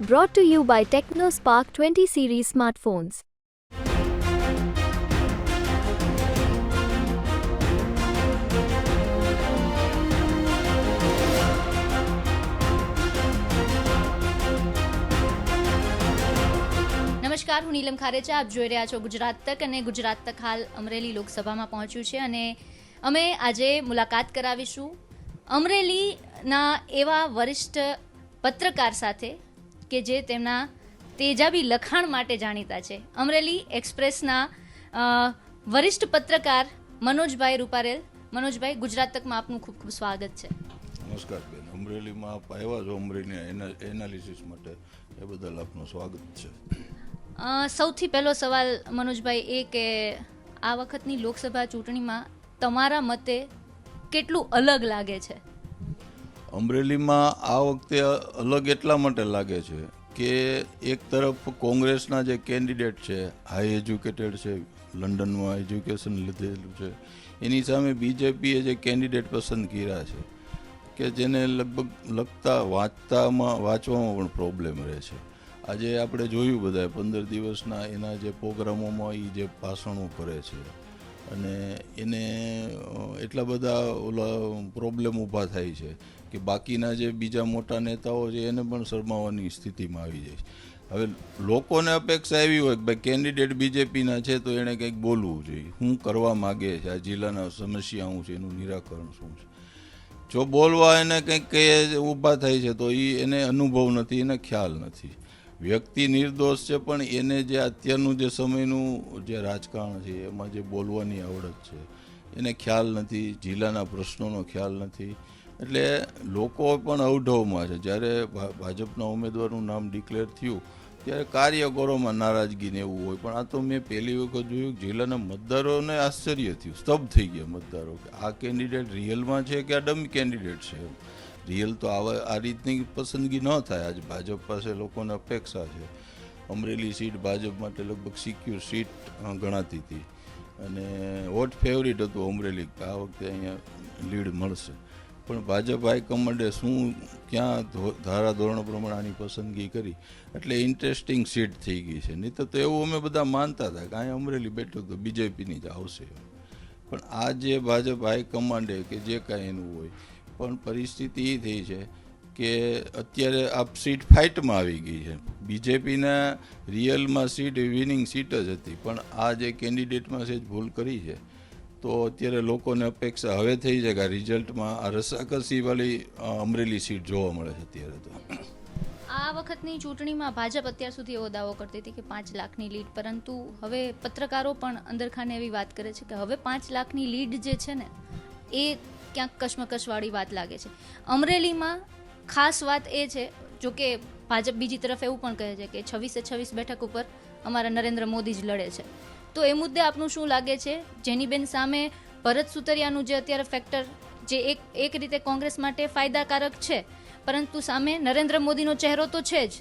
Brought to you by TechnoSpark 20 series smartphones. નમસ્કાર, હું નીલમ ખારેચા, આપ જોઈ રહ્યા છો ગુજરાત તક અને ગુજરાત તક હાલ અમરેલી લોકસભામાં પહોંચ્યું છે અને અમે આજે મુલાકાત કરાવીશું અમરેલીના એવા વરિષ્ઠ પત્રકાર સાથે કે જે તેમના તેજાબી લખાણ માટે જાણીતા છે. અમરેલી એક્સપ્રેસના વરિષ્ઠ પત્રકાર મનોજભાઈ રૂપારેલ. મનોજભાઈ ગુજરાત તકમાં આપનું ખૂબ ખૂબ સ્વાગત છે. નમસ્કાર બેન. અમરેલીમાં આપ આવ્યા છો અમરેલીના એનાલિસિસ માટે. એ બદલ આપનું સ્વાગત છે. સૌથી પહેલો સવાલ મનોજભાઈ એ કે આ વખતની લોકસભા ચૂંટણીમાં તમારા મતે કેટલું અલગ લાગે છે? અમરેલીમાં આ વખતે અલગ એટલા માટે લાગે છે કે એક તરફ કોંગ્રેસના જે કેન્ડિડેટ છે હાઈ એજ્યુકેટેડ છે, લંડનમાં એજ્યુકેશન લીધેલું છે, એની સામે બીજેપીએ જે કેન્ડિડેટ પસંદ કર્યા છે, કે જેને લગભગ લખતા, વાંચતામાં, વાંચવામાં પણ પ્રોબ્લેમ રહે છે. આજે આપણે જોયું બધાએ, પંદર દિવસના એના જે પ્રોગ્રામોમાં એ જે ભાષણો કરે છે અને એને એટલા બધા ઓલા પ્રોબ્લેમ ઊભા થાય છે. કે બાકીના જે બીજા મોટા નેતાઓ છે એને પણ શરમાવાની સ્થિતિમાં આવી જાય હવે લોકોને અપેક્ષા એવી હોય કે ભાઈ કેન્ડિડેટ બીજેપીના છે તો એણે કંઈક બોલવું જોઈએ. શું કરવા માગે છે, આ જિલ્લાના સમસ્યા શું છે, એનું નિરાકરણ શું છે? જો બોલવા એને કંઈક કહે ઊભા થાય છે તો એ એને અનુભવ નથી, એને ખ્યાલ નથી. વ્યક્તિ નિર્દોષ છે પણ એને જે અત્યારનું જે સમયનું જે રાજકારણ છે, એમાં જે બોલવાની આવડત છે, એને ખ્યાલ નથી, જિલ્લાના પ્રશ્નોનો ખ્યાલ નથી. એટલે લોકો પણ અવઢવમાં છે. જ્યારે ભાજપના ઉમેદવારનું નામ ડિક્લેર થયું, ત્યારે કાર્યકરોમાં નારાજગી ને એવું હોય. પણ આ તો મેં પહેલી વખત જોયું જિલ્લાના મતદારોને આશ્ચર્ય થયું. સ્તબ્ધ થઈ ગયા મતદારો કે આ કેન્ડિડેટ રિયલમાં છે કે આ ડમી કેન્ડિડેટ છે રિયલ તો આવા, આ રીતની પસંદગી ન થાય. આજે ભાજપ પાસે લોકોને અપેક્ષા છે. અમરેલી સીટ ભાજપ માટે લગભગ સિક્યુર સીટ ગણાતી હતી. અને વોટ ફેવરિટ હતું અમરેલી, આ વખતે અહીંયા લીડ મળશે. પણ ભાજપ હાઈકમાન્ડે શું, ક્યાં ધારાધોરણો પ્રમાણે આની પસંદગી કરી? એટલે ઇન્ટરેસ્ટિંગ સીટ થઈ ગઈ છે. નહીં તો તો એવું અમે બધા માનતા હતા કે અહીંયા અમરેલી બેઠક તો બીજેપીની જ આવશે. પણ આ જે ભાજપ હાઈકમાન્ડે કે જે કાંઈ એનું હોય, પણ પરિસ્થિતિ એ થઈ છે કે અત્યારે આ સીટ ફાઇટમાં આવી ગઈ છે. બીજેપીના રિયલમાં સીટ વિનિંગ સીટ જ હતી. પણ આ જે કેન્ડિડેટમાં છે ભૂલ કરી છે. તો અત્યારે લોકોને અપેક્ષા હવે થઈ છે કે રિઝલ્ટમાં આ રસાકસી વાળી અમરેલી સીટ જોવા મળે છે અત્યારે તો. આ વખતની ચૂંટણીમાં ભાજપ અત્યાર સુધી એવો દાવો કરતી હતી કે પાંચ લાખની લીડ, પરંતુ હવે પત્રકારો પણ અંદરખાને એવી વાત કરે છે કે હવે પાંચ લાખની લીડ જે છે ને, એ ક્યાંક કશમકશવાળી વાત લાગે છે. અમરેલીમાં ખાસ વાત એ છે, જો કે ભાજપ બીજી તરફ એવું પણ કહે છે કે છવ્વીસે છવ્વીસ બેઠક ઉપર અમારા નરેન્દ્ર મોદી જ લડે છે. તો એ મુદ્દે આપનું શું લાગે છે? જેનીબેન સામે ભરત સુતરિયાનું જે અત્યારે ફેક્ટર જે એક એક રીતે કોંગ્રેસ માટે ફાયદાકારક છે, પરંતુ સામે નરેન્દ્ર મોદીનો ચહેરો તો છે જ.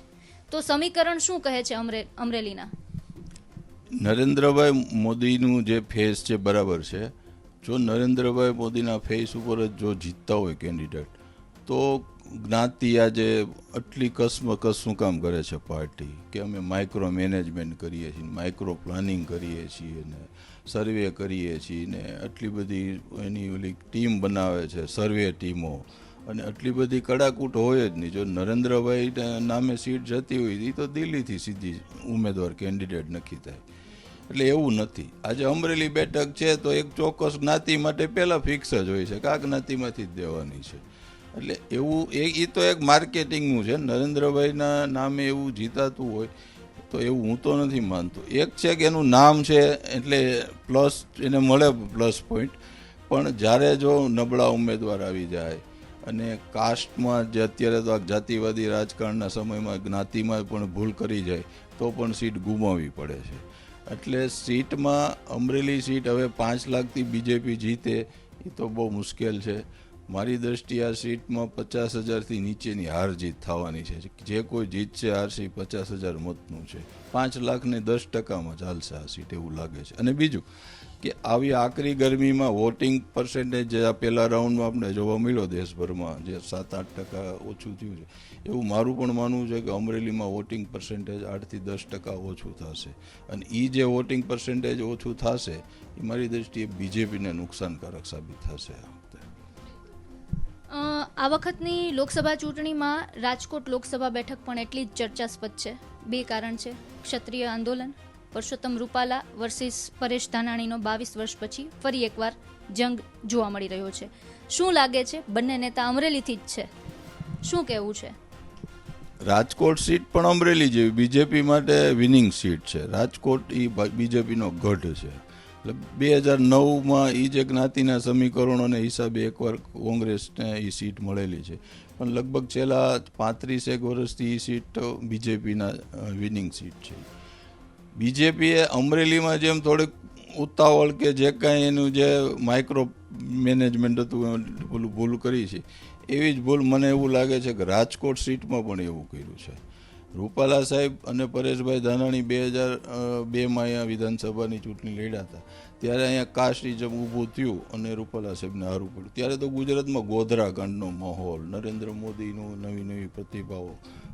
તો સમીકરણ શું કહે છે અમરે, અમરેલીના? નરેન્દ્રભાઈ મોદીનું જે ફેસ છે બરાબર છે. જો નરેન્દ્રભાઈ મોદીના ફેસ ઉપર જ જો જીતતા હોય કેન્ડિડેટ, તો જ્ઞાતિ આજે આટલી કસમકસ શું કામ કરે છે પાર્ટી? કે અમે માઇક્રો મેનેજમેન્ટ કરીએ છીએ માઇક્રો પ્લાનિંગ કરીએ છીએ ને સર્વે કરીએ છીએ ને આટલી બધી એની ઓલી ટીમ બનાવે છે સર્વે ટીમો અને આટલી બધી કડાકૂટ હોય જ નહીં. જો નરેન્દ્રભાઈ નામે સીટ જતી હોય એ તો દિલ્હીથી સીધી ઉમેદવાર કેન્ડિડેટ નક્કી થાય. એટલે એવું નથી. આજે અમરેલી બેઠક છે તો એક ચોક્કસ જ્ઞાતિ માટે પહેલાં ફિક્સ જ હોય છે. કે જ્ઞાતિમાંથી જ દેવાની છે. એટલે એવું એ એ તો એક માર્કેટિંગનું છે. નરેન્દ્રભાઈના નામે એવું જીતાતું હોય તો એવું હું તો નથી માનતો. એક છે કે એનું નામ છે એટલે પ્લસ, એને મળે પ્લસ પોઈન્ટ. પણ જ્યારે જો નબળા ઉમેદવાર આવી જાય અને કાસ્ટમાં જે અત્યારે તો આ જાતિવાદી રાજકારણના સમયમાં, જ્ઞાતિમાં પણ ભૂલ કરી જાય, તો પણ સીટ ગુમાવવી પડે છે. એટલે સીટમાં અમરેલી સીટ હવે પાંચ લાખથી બીજેપી જીતે, એ તો બહુ મુશ્કેલ છે. મારી દ્રષ્ટિએ આ સીટમાં પચાસ હજારથી નીચેની હાર જીત થવાની છે. જે કોઈ જીતશે હારશે પચાસ હજાર મતનું છે. પાંચ લાખને દસ ટકામાં ચાલશે આ સીટ એવું લાગે છે. અને બીજું કે આવી આકરી ગરમીમાં વોટિંગ પર્સન્ટેજ જે આ પહેલા રાઉન્ડમાં આપણે જોવા મળ્યો દેશભરમાં, જે સાત આઠ ટકા ઓછું થયું છે. એવું મારું પણ માનવું છે કે અમરેલીમાં વોટિંગ પર્સન્ટેજ આઠથી દસ ટકા ઓછું થશે. અને એ જે વોટિંગ પર્સન્ટેજ ઓછું થશે એ મારી દ્રષ્ટિએ બીજેપીને નુકસાનકારક સાબિત થશે. આ વખતની લોકસભા ચૂંટણીમાં રાજકોટ લોકસભા બેઠક પણ એટલી જ ચર્ચાસ્પદ છે. બે કારણ છે. ક્ષત્રિય આંદોલન, પરસોત્તમ રૂપાલા વર્સિસ પરેશ ધાનાણીનો બાવીસ વર્ષ પછી ફરી એકવાર જંગ જોવા મળી રહ્યો છે. શું લાગે છે? બંને નેતા અમરેલીથી જ છે. શું કહેવું છે? રાજકોટ સીટ પણ અમરેલી જેવી. બીજેપી માટે વિનિંગ સીટ છે. રાજકોટ એ બીજેપીનો ગઢ છે. એટલે બે હજાર નવમાં એ જે જ્ઞાતિના સમીકરણોને હિસાબે એકવાર કોંગ્રેસને એ સીટ મળેલી છે. પણ લગભગ છેલ્લા પાંત્રીસેક વર્ષથી એ સીટ બીજેપીના વિનિંગ સીટ છે. બીજેપીએ અમરેલીમાં જેમ થોડીક ઉતાવળ કે જે કાંઈ એનું જે માઇક્રો મેનેજમેન્ટ હતું પેલું ભૂલ કરી છે. એવી જ ભૂલ મને એવું લાગે છે કે રાજકોટ સીટમાં પણ એવું કર્યું છે. રૂપાલા સાહેબ અને પરેશભાઈ ધાનાણી બે હજાર બેમાં અહીંયા વિધાનસભાની ચૂંટણી લડ્યા હતા. ત્યારે અહીંયા કાસ્ટિઝમ ઊભું થયું અને રૂપાલા સાહેબને હારું પડ્યું. ત્યારે તો ગુજરાતમાં ગોધરાકાંડનો માહોલ, નરેન્દ્ર મોદીનું નવી નવી પ્રતિભાવો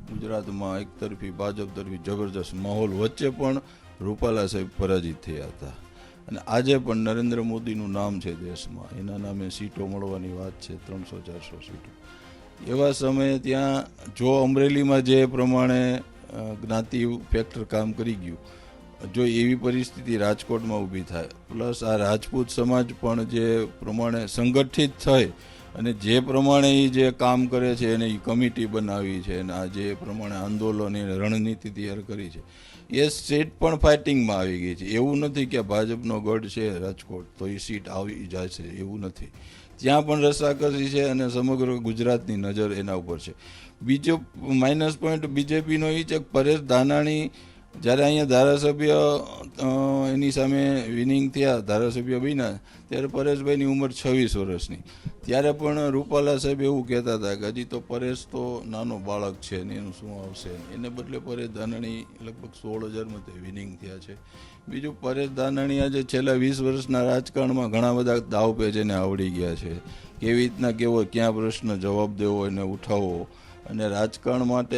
ગુજરાતમાં એકતરફી ભાજપ તરફી જબરજસ્ત માહોલ વચ્ચે પણ રૂપાલા સાહેબ પરાજિત થયા હતા. અને આજે પણ નરેન્દ્ર મોદીનું નામ છે દેશમાં. એના નામે સીટો મળવાની વાત છે, ત્રણસો ચારસો સીટો. એવા સમયે ત્યાં જો અમરેલીમાં જે પ્રમાણે જ્ઞાતિ ફેક્ટર કામ કરી ગયું, જો એવી પરિસ્થિતિ રાજકોટમાં ઊભી થાય, પ્લસ આ રાજપૂત સમાજ પણ જે પ્રમાણે સંગઠિત થઈ અને જે પ્રમાણે એ જે કામ કરે છે એને એ કમિટી બનાવી છે અને આ જે પ્રમાણે આંદોલન એને રણનીતિ તૈયાર કરી છે, એ સીટ પણ ફાઇટિંગમાં આવી ગઈ છે. એવું નથી કે ભાજપનો ગઢ છે રાજકોટ, તો એ સીટ આવી જશે, એવું નથી. ત્યાં પણ રસાકસી છે અને સમગ્ર ગુજરાતની નજર એના ઉપર છે. બીજો માઇનસ પોઈન્ટ બીજેપીનો એ છે પરેશ ધાનાણી જ્યારે અહીંયા ધારાસભ્ય એની સામે વિનિંગ થયા, ધારાસભ્ય બન્યા, ત્યારે પરેશભાઈની ઉંમર છવ્વીસ વર્ષની. ત્યારે પણ રૂપાલા સાહેબ એવું કહેતા હતા કે હજી તો પરેશ તો નાનો બાળક છે ને એનું શું આવશે? એને બદલે પરેશ ધાનાણી લગભગ સોળ હજારમાં તે વિનિંગ થયા છે. બીજું, પરેશ ધાનાણી આજે છેલ્લા વીસ વર્ષના રાજકારણમાં ઘણા બધા દાવ પેજેને આવડી ગયા છે. કેવી રીતના કેવો, ક્યાં પ્રશ્ન જવાબ દેવો એને ઉઠાવવો? અને રાજકારણ માટે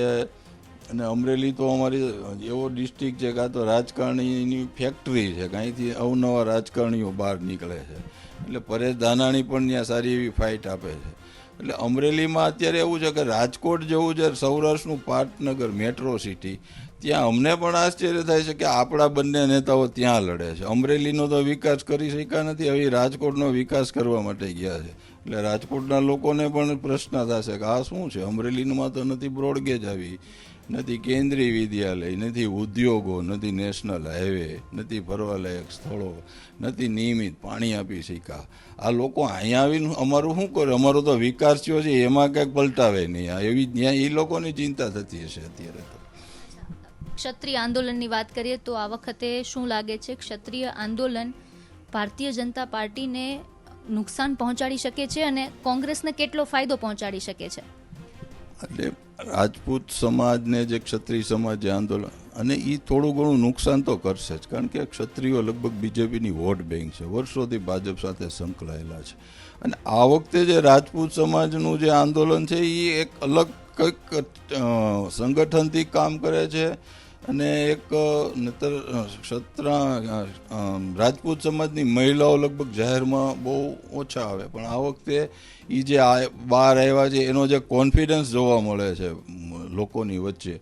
અને અમરેલી તો અમારી એવો ડિસ્ટ્રિક્ટ છે કાં તો રાજકારણીની ફેક્ટરી છે કાંઈથી અવનવા રાજકારણીઓ બહાર નીકળે છે. એટલે પરેશ ધાનાણી પણ ત્યાં સારી એવી ફાઇટ આપે છે. એટલે અમરેલીમાં અત્યારે એવું છે કે રાજકોટ જેવું છે, સૌરાષ્ટ્રનું પાટનગર મેટ્રો સિટી ત્યાં અમને પણ આશ્ચર્ય થાય છે કે આપણા બંને નેતાઓ ત્યાં લડે છે. અમરેલીનો તો વિકાસ કરી શક્યા નથી, હવે રાજકોટનો વિકાસ કરવા માટે ગયા છે. એટલે રાજકોટના લોકોને પણ પ્રશ્ન થશે કે આ શું છે? અમરેલીમાં તો નથી બ્રોડગેજ આવી. નથી કેન્દ્રીય વિદ્યાલય નથી ઉદ્યોગો નથી નેશનલ હાઈવે નથી ફરવાલાયક સ્થળો નથી નિયમિત પાણી આપી શક્યા આ લોકો અહીંયા આવીને અમારું શું કરે? અમારો તો વિકાસ થયો છે એમાં કંઈક પલટાવે નહીં. આ એવી ત્યાં એ લોકોની ચિંતા થતી હશે અત્યારે તો. ક્ષત્રિય આંદોલનની વાત કરીએ તો આ વખતે શું લાગે છે? ક્ષત્રિય આંદોલન ભારતીય જનતા પાર્ટીને નુકસાન પહોંચાડી શકે છે અને કોંગ્રેસને કેટલો ફાયદો પહોંચાડી શકે છે? એટલે રાજપૂત સમાજને જે ક્ષત્રિય સમાજ આંદોલન, અને એ થોડું ઘણું નુકસાન તો કરશે જ, કારણ કે ક્ષત્રિયો લગભગ બીજેપીની વોટ બેંક છે, વર્ષોથી ભાજપ સાથે સંકળાયેલા છે. અને આ વખતે જે રાજપૂત સમાજનું જે આંદોલન છે એ એક અલગ કંઈક સંગઠનથી કામ કરે છે અને એક નતર ક્ષત્ર રાજપૂત સમાજની મહિલાઓ લગભગ જાહેરમાં બહુ ઓછા આવે. પણ આ વખતે એ જે બહાર આવ્યા છે, એનો જે કોન્ફિડન્સ જોવા મળે છે, લોકોની વચ્ચે.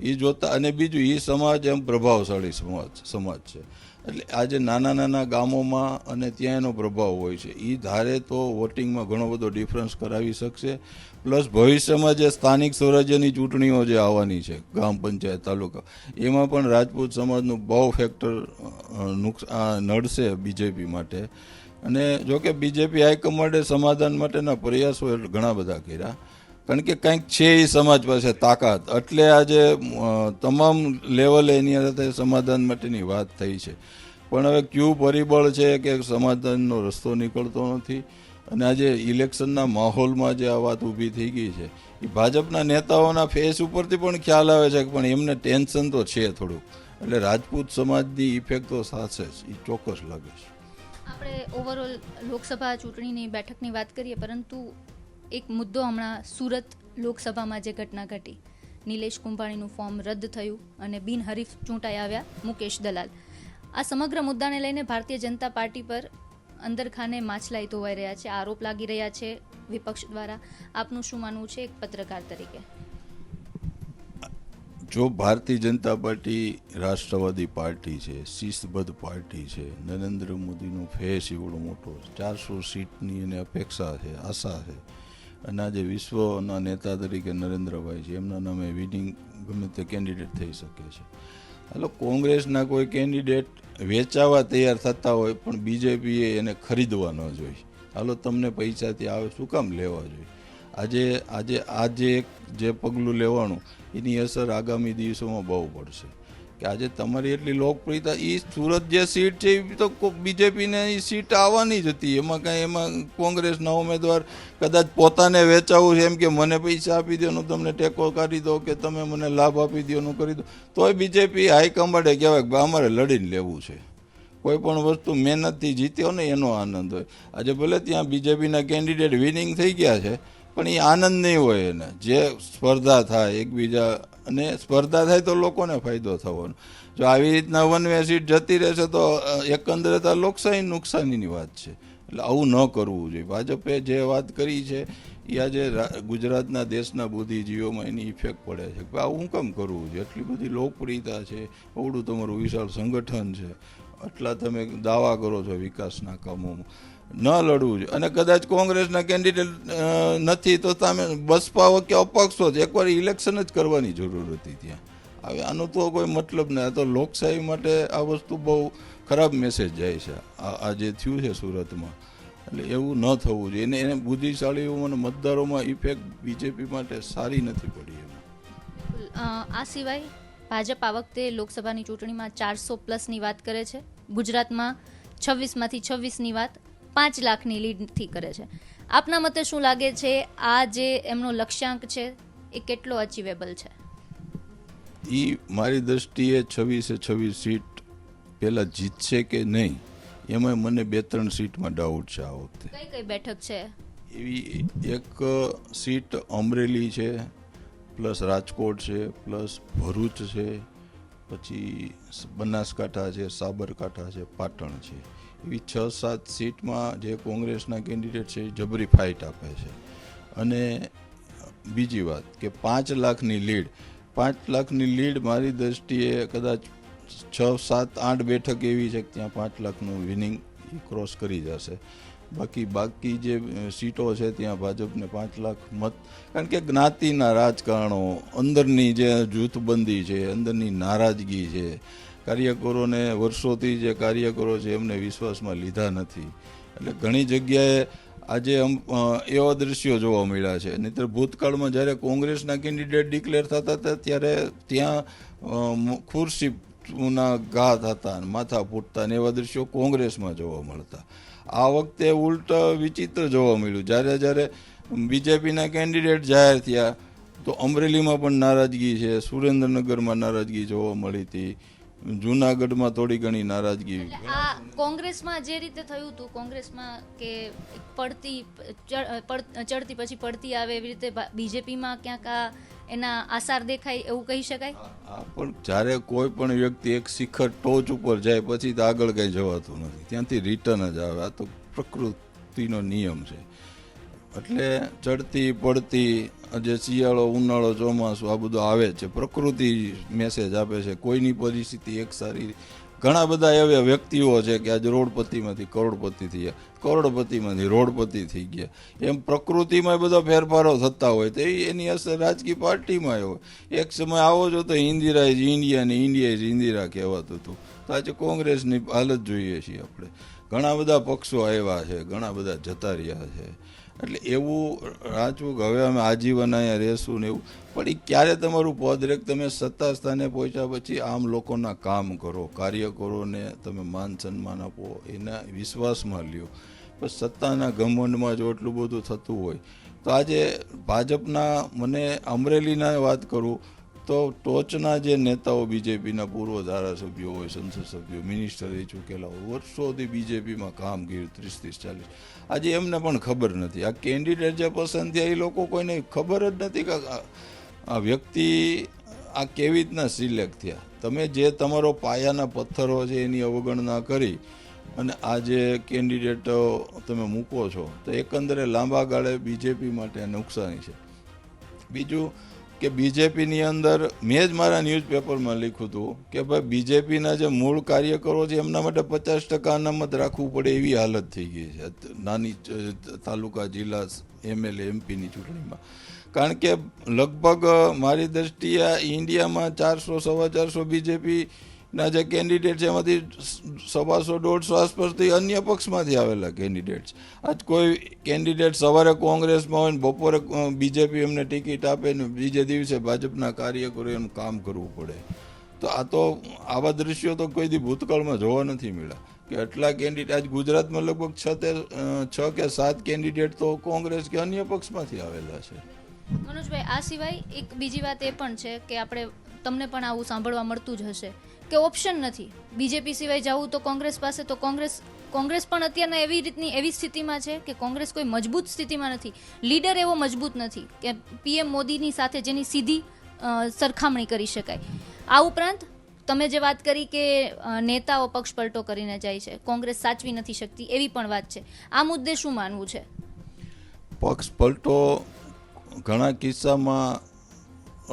એ જોતા, અને બીજું એ સમાજ એમ પ્રભાવશાળી સમાજ સમાજ છે. એટલે આજે નાના નાના ગામોમાં અને ત્યાં એનો પ્રભાવ હોય છે. એ ધારે તો વોટિંગમાં ઘણો બધો ડિફરન્સ કરાવી શકશે. પ્લસ ભવિષ્યમાં જે સ્થાનિક સ્વરાજ્યની ચૂંટણીઓ જે આવવાની છે ગ્રામ પંચાયત, તાલુકા, એમાં પણ રાજપૂત સમાજનું બહુ ફેક્ટર નડશે બીજેપી માટે. અને જોકે બીજેપી હાઈકમાન્ડે સમાધાન માટેના પ્રયાસો ઘણા બધા કર્યા. કારણ કે કંઈક છે એ સમાજ પાસે તાકાત. એટલે આજે તમામ લેવલે એની સાથે સમાધાન માટેની વાત થઈ છે. પણ હવે ક્યુ પરિબળ છે કે સમાધાનનો રસ્તો નીકળતો નથી? અને આજે ઇલેક્શનના માહોલમાં જે આ વાત ઊભી થઈ ગઈ છે, એ ભાજપના નેતાઓના ફેસ ઉપરથી પણ ખ્યાલ આવે છે કે પણ એમને ટેન્શન તો છે થોડું એટલે રાજપૂત સમાજની ઇફેક્ટ તો સાથે જ, એ ચોક્કસ લાગે છે. આપણે ઓવરઓલ લોકસભા ચૂંટણીની બેઠકની વાત કરીએ, પરંતુ એક મુદ્દો હમણાં સુરત લોકસભામાં જે ઘટના ઘટી. નિલેશ કુંભાણીનું ફોર્મ રદ થયું અને બિનહરીફ ચૂંટાઈ આવ્યા મુકેશ દલાલ. આ સમગ્ર મુદ્દાને લઈને ભારતીય જનતા પાર્ટી પર અંદરખાને માછલાઈ ધોવાઈ રહ્યા છે, આરોપ લાગી રહ્યા છે વિપક્ષ દ્વારા. આપનું શું માનવું છે એક પત્રકાર તરીકે? જો ભારતીય જનતા પાર્ટી રાષ્ટ્રવાદી પાર્ટી છે, શિસ્તબદ્ધ પાર્ટી છે, નરેન્દ્ર મોદીનો ફેસ એવડો મોટો ચારસો સીટની એને અપેક્ષા છે, આશા છે. અને આજે વિશ્વના નેતા તરીકે નરેન્દ્રભાઈ છે, એમના નામે વિનિંગ ગમે તે કેન્ડિડેટ થઈ શકે છે. હાલો, કોંગ્રેસના કોઈ કેન્ડિડેટ વેચાવા તૈયાર થતા હોય, પણ બીજેપીએ એને ખરીદવા ન જોઈએ. હાલો, તમને પૈસાથી આવે, શું કામ લેવા જોઈએ? આજે આજે આજે જે પગલું લેવાનું, એની અસર આગામી દિવસોમાં બહુ પડશે. કે આજે તમારી એટલી લોકપ્રિયતા એ સુરત જે સીટ છે એ તો બીજેપીને એ સીટ આવવાની જ હતી. એમાં કાંઈ, એમાં કોંગ્રેસના ઉમેદવાર કદાચ પોતાને વેચાવું છે એમ કે મને પૈસા આપી દો તમને ટેકો કરી દો કે તમે મને લાભ આપી દો નું કરી દો તોય બીજેપી હાઈકમાન્ડે કહેવાય કે અમારે લડીને લેવું છે. કોઈ પણ વસ્તુ મહેનતથી જીત્યો ને એનો આનંદ હોય. આજે ભલે ત્યાં બીજેપીના કેન્ડિડેટ વિનિંગ થઈ ગયા છે પણ એ આનંદ નહીં હોય એને. જે સ્પર્ધા થાય એકબીજા અને સ્પર્ધા થાય તો લોકોને ફાયદો થવાનો. જો આવી રીતના વન વે સીટ જતી રહેશે તો એકંદરે તો લોકશાહી નુકસાનીની વાત છે. એટલે આવું ન કરવું જોઈએ. ભાજપે જે વાત કરી છે, એ આજે ગુજરાતના દેશના બુદ્ધિજીવીઓમાં એની ઇફેક્ટ પડે છે. કે આવું કેમ કરવું છે એટલી બધી લોકપ્રિયતા છે. અવડું તમારું વિશાળ સંગઠન છે. આટલા તમે દાવા કરો છો વિકાસના કામોમાં. ન લડવું જોઈએ. અને કદાચ કોંગ્રેસના કેન્ડિડેટ નથી, તો તમે બસપા કે અપક્ષો જ એકવાર ઇલેક્શન જ કરવાની જરૂર હતી ત્યાં. હવે આનો તો કોઈ મતલબ નહીં. આ તો લોકશાહી માટે આ વસ્તુ બહુ ખરાબ મેસેજ જાય છે. આ જે થયું છે સુરતમાં, એટલે એવું ન થવું જોઈએ. એને એને બુદ્ધિશાળીઓ અને મતદારોમાં ઇફેક્ટ બીજેપી માટે સારી નથી પડી એમાં. આ સિવાય ભાજપ આ વખતે લોકસભાની ચૂંટણીમાં ચારસો પ્લસની વાત કરે છે. ગુજરાતમાં છવ્વીસમાંથી છવ્વીસની વાત પાંચ લાખની લીડથી કરે છે. આપના મતે શું લાગે છે? આ જે એમનો લક્ષ્યાંક છે એ કેટલો અચીવેબલ છે? એ મારી દ્રષ્ટિએ છવ્વીસે છવ્વીસ સીટ પહેલાં જીતશે કે નહીં એમાં મને બે ત્રણ સીટમાં ડાઉટ છે આ વખતે. કઈ કઈ બેઠક છે? એવી એક સીટ અમરેલી છે પ્લસ રાજકોટ છે પ્લસ ભરૂચ છે પછી બનાસકાંઠા છે સાબરકાંઠા છે પાટણ છે. એવી છ સાત સીટમાં જે કોંગ્રેસના કેન્ડિડેટ છે એ જબરી ફાઇટ આપે છે. અને બીજી વાત કે પાંચ લાખની લીડ, પાંચ લાખની લીડ મારી દ્રષ્ટિએ કદાચ છ, સાત, આઠ બેઠક એવી છે કે ત્યાં પાંચ લાખનું વિનિંગ ક્રોસ કરી જશે. બાકી બાકી જે સીટો છે ત્યાં ભાજપને પાંચ લાખ મત, કારણ કે જ્ઞાતિના રાજકારણો, અંદરની જે જૂથબંધી છે, અંદરની નારાજગી છે કાર્યકરોને વર્ષોથી જે કાર્યકરો છે એમને વિશ્વાસમાં લીધા નથી. એટલે ઘણી જગ્યાએ આજે એવા દ્રશ્યો જોવા મળ્યા છે. નહીતર ભૂતકાળમાં જ્યારે કોંગ્રેસના કેન્ડિડેટ ડિક્લેર થતા હતા, ત્યારે ત્યાં ખુરશીના ઘા થતા માથા ફૂટતા ને એવા દ્રશ્યો કોંગ્રેસમાં જોવા મળતા. આ વખતે ઉલટ વિચિત્ર જોવા મળ્યું. જ્યારે જ્યારે બીજેપીના કેન્ડિડેટ જાહેર થયા, તો અમરેલીમાં પણ નારાજગી છે. સુરેન્દ્રનગરમાં નારાજગી જોવા મળી હતી. જુનાગઢમાં થોડી ઘણી નારાજગી આ કોંગ્રેસમાં જે રીતે થયું હતું કોંગ્રેસમાં કે પડતી ચડતી પછી પડતી આવે એવી રીતે બીજેપીમાં ક્યાંક આ એના આસાર દેખાય એવું કહી શકાય? પણ જ્યારે કોઈ પણ વ્યક્તિ એક શિખર ટોચ ઉપર જાય પછી તો આગળ કંઈ જવાતું નથી. ત્યાંથી રિટર્ન જ આવે. આ તો પ્રકૃતિનો નિયમ છે. એટલે ચડતી, પડતી જે શિયાળો, ઉનાળો, ચોમાસું, આ બધું આવે છે. પ્રકૃતિ મેસેજ આપે છે. કોઈની પરિસ્થિતિ એક સારી ઘણા બધા એવા વ્યક્તિઓ છે કે આજે રોડપતિમાંથી કરોડપતિ થઈ ગયા કરોડપતિમાંથી રોડપતિ થઈ ગયા. એમ પ્રકૃતિમાં બધા ફેરફારો થતા હોય તો એની અસર રાજકીય પાર્ટીમાં હોય. એક સમય આવો છો તો ઇન્દિરા ઇઝ ઇન્ડિયા ને ઇન્ડિયા ઇઝ ઇન્દિરા કહેવાતું હતું. તો આજે કોંગ્રેસની હાલત જોઈએ છીએ આપણે. ઘણા બધા પક્ષો આવ્યા છે, ઘણા બધા જતા રહ્યા છે. એટલે એવું રાજવું હવે અમે આજીવન અહીંયા રહેશું ને એવું. પણ એ ક્યારે તમારું પદ રેક તમે સત્તા સ્થાને પહોંચ્યા પછી આમ લોકોના કામ કરો, કાર્ય કરો ને તમે માન સન્માન આપો, એના વિશ્વાસમાં લ્યો. પણ સત્તાના ઘમંડમાં જો એટલું બધું થતું હોય, તો આજે ભાજપના, મને અમરેલીના વાત કરું તો ટોચના જે નેતાઓ બીજેપીના પૂર્વ ધારાસભ્યો હોય સંસદ સભ્યો મિનિસ્ટર એ ચૂકેલા હોય, વર્ષોથી બીજેપીમાં કામગીર ત્રીસ ત્રીસ ચાલીસ. આજે એમને પણ ખબર નથી. આ કેન્ડિડેટ જે પસંદ થયા, એ લોકો કોઈને ખબર જ નથી કે આ- વ્યક્તિ આ કેવી રીતના સિલેક્ટ થયા. તમે જે તમારો પાયાના પથ્થરો છે એની અવગણના કરી અને આ જે કેન્ડિડેટ તમે મૂકો છો, તો એકંદરે લાંબા ગાળે બીજેપી માટે નુકસાની છે. બીજું કે બીજેપીની અંદર, મેં જ મારા ન્યૂઝપેપરમાં લખ્યું હતું કે ભાઈ બીજેપીના જે મૂળ કાર્યકરો છે, એમના માટે પચાસ ટકા અનામત રાખવું પડે એવી હાલત થઈ ગઈ છે. નાની તાલુકા જિલ્લા એમએલએ, એમપીની ચૂંટણીમાં. કારણ કે લગભગ મારી દ્રષ્ટિએ ઇન્ડિયામાં ચારસો, સવા ચારસો બીજેપીના જે કેન્ડિડેટ છે, એમાંથી સવાસો દોઢસો આસપાસથી અન્ય પક્ષમાંથી આવેલા કેન્ડિડેટ્સ આજ કોઈ કેન્ડિડેટ સવારે કોંગ્રેસમાં હોય ને બપોરે બીજેપી એમને ટિકિટ આપે ને બીજે દિવસે ભાજપના કાર્યકરો એનું કામ કરવું પડે. તો આ તો, આવા દ્રશ્યો તો કોઈ દી ભૂતકાળમાં જોવા નથી મળ્યા. કે આટલા કેન્ડિડેટ આજ ગુજરાતમાં લગભગ છ તે છ કે સાત કેન્ડિડેટ તો કોંગ્રેસ કે અન્ય પક્ષમાંથી આવેલા છે. મનોજભાઈ, આ સિવાય એક બીજી વાત એ પણ છે કે આપણે, તમને પણ આવું સાંભળવા મળતું જ હશે. કે ઓપ્શન નથી. બીજેપી સિવાય જવું તો કોંગ્રેસ પાસે, તો કોંગ્રેસ કોંગ્રેસ પણ અત્યારના એવી રીતની એવી સ્થિતિમાં છે કે કોંગ્રેસ કોઈ મજબૂત સ્થિતિમાં નથી. લીડર એવો મજબૂત નથી કે પીએમ મોદીની સાથે જેની સીધી સરખામણી કરી શકાય. આ ઉપરાંત, તમે જે વાત કરી કે નેતાઓ પક્ષ પલટો કરીને જાય છે, કોંગ્રેસ સાચવી નથી શકતી એવી પણ વાત છે. આ મુદ્દે શું માનવું છે? પક્ષ પલટો ઘણા કિસ્સામાં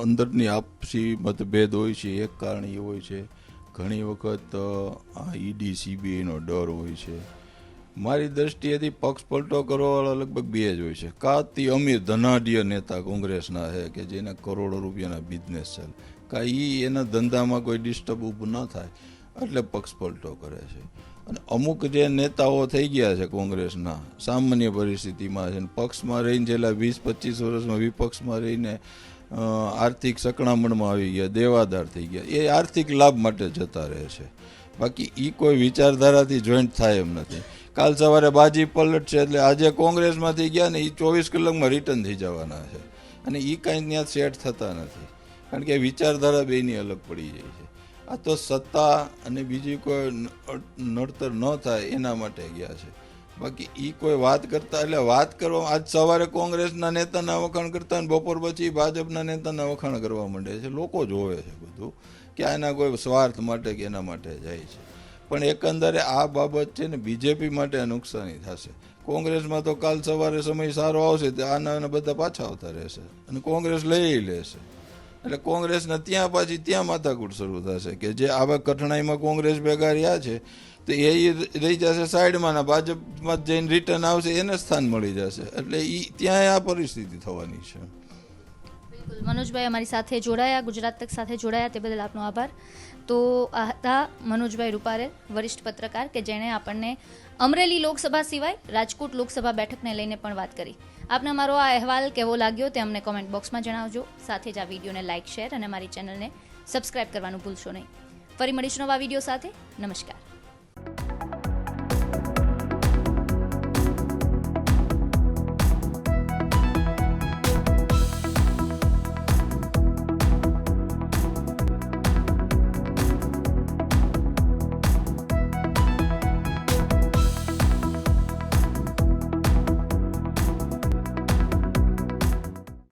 અંદરની આપસી મતભેદ હોય છે, એક કારણ એ હોય છે. ઘણી વખત આ ઈડી સીબીઆઈનો ડર હોય છે. મારી દ્રષ્ટિએથી પક્ષ પલટો કરવાવાળા લગભગ બે જ હોય છે. કાતી અમીર ધનાઢ્ય નેતા કોંગ્રેસના છે કે જેના કરોડો રૂપિયાના બિઝનેસ છે. કાં એ એના ધંધામાં કોઈ ડિસ્ટર્બ ઊભું ન થાય, એટલે પક્ષ પલટો કરે છે. અને અમુક જે નેતાઓ થઈ ગયા છે કોંગ્રેસના, સામાન્ય પરિસ્થિતિમાં છે પક્ષમાં રહીને છેલ્લા વીસ પચીસ વર્ષમાં વિપક્ષમાં રહીને આર્થિક સકડામણમાં આવી ગયા, દેવાદાર થઈ ગયા. એ આર્થિક લાભ માટે જતા રહે છે. બાકી એ કોઈ વિચારધારાથી જોઈન્ટ થાય એમ નથી. કાલ સવારે બાજી પલટ છે એટલે આજે કોંગ્રેસમાંથી ગયા ને એ ચોવીસ કલાકમાં રિટર્ન થઈ જવાના છે. અને એ કાંઈ ત્યાં સેટ થતા નથી. કારણ કે વિચારધારા બેની અલગ પડી જાય છે. આ તો સત્તા અને બીજી કોઈ નડતર ન થાય એના માટે ગયા છે. બાકી એ કોઈ વાત કરતા, એટલે વાત કરવા, આજ સવારે કોંગ્રેસના નેતાના વખાણ કરતા અને બપોર પછી ભાજપના નેતાના વખાણ કરવા માંડે છે. લોકો જોવે છે બધું કે આના કોઈ સ્વાર્થ માટે કે એના માટે જાય છે. પણ એકંદરે આ બાબત છે ને બીજેપી માટે નુકસાની થશે. કોંગ્રેસમાં તો કાલ સવારે સમય સારો આવશે તો આના બધા પાછા આવતા રહેશે અને કોંગ્રેસ લઈ લેશે. એટલે કોંગ્રેસને ત્યાં પાછી ત્યાં માથાકૂટ શરૂ થશે કે જે આવા કઠણાઈમાં કોંગ્રેસ ભેગા રહ્યા છે તો એ રહી જશે સાઈડમાં ને ભાજપમાં જઈને રિટર્ન આવશે, એને સ્થાન મળી જશે. એટલે એ ત્યાં આ પરિસ્થિતિ થવાની છે. મનોજભાઈ અમારી સાથે જોડાયા, ગુજરાત તક સાથે જોડાયા, તે બદલ આપનો આભાર. તો આ હતા મનોજભાઈ રૂપારેલ વરિષ્ઠ પત્રકાર, કે જેણે આપણને અમરેલી લોકસભા સિવાય રાજકોટ લોકસભા બેઠકને લઈને પણ વાત કરી. આપને અમારો આ અહેવાલ કેવો લાગ્યો તે અમને કોમેન્ટ બોક્સમાં જણાવજો. સાથે જ આ વિડીયોને લાઇક શેર અને મારી ચેનલને સબસ્ક્રાઇબ કરવાનું ભૂલશો નહીં. ફરી મળીશું નવા વીડિયો સાથે. નમસ્કાર.